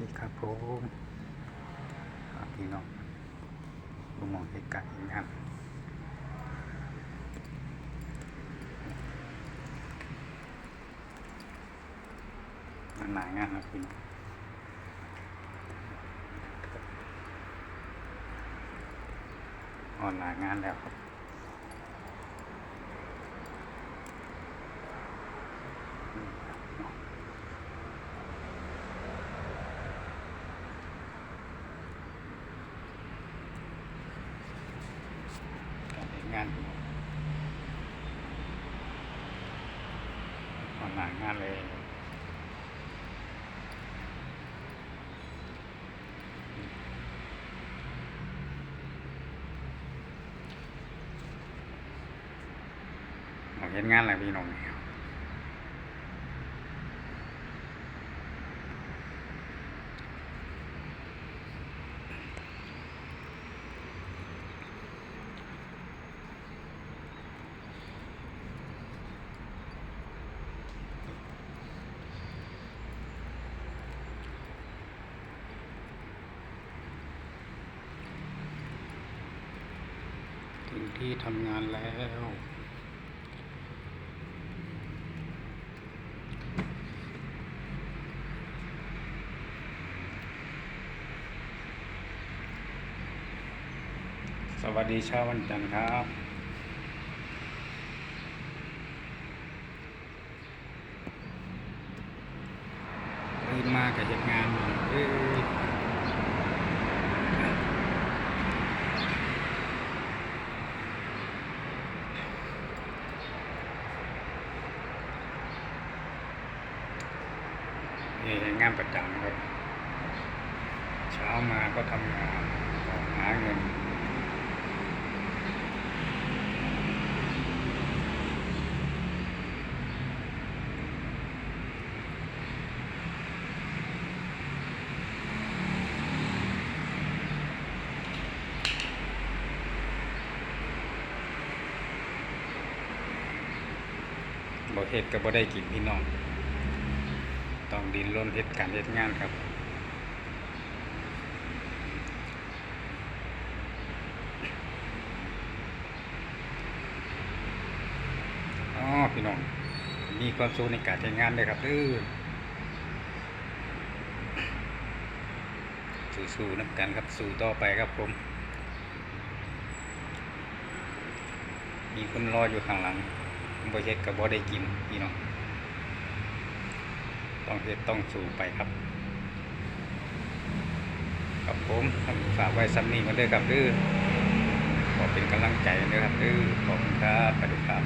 ดีครับผมพี่น้องดูมองไกลๆนะครับมันหนางานครับพี่น้องออนหลายงานแล้วครับ การเฮ็ดงานอนหลายงานเลยเห็นงานอะไรพี่น้องเนี่ยถึง ที่ทำงานแล้ว สวัสดีเช้าวันจันทร์ครับตื่นมากับเหตุงานเอ้ย นี่งานประจำครับ เช้ามาก็ทำงานหาเงินบ่เฮ็ดก็บ่ได้กินพี่น้อง ต้องดินรนเฮ็ดการเฮ็ดงานครับอ๋อพี่น้อง มีความสุขในการทำงานเลยครับเด้อสู้ๆนับกันครับสู้ต่อไปครับผม มีคนรออยู่ข้างหลังบ่เฮ็ดก็บ่ได้กินพี่น้อง ต้องเฮ็ดต้องสู่ไปครับกับผมฝากไว้ซ้ำนี้มาด้วยครับดื้อขอเป็นกำลังใจเด้อครับดื้อขอบคุณครับไปดูครับ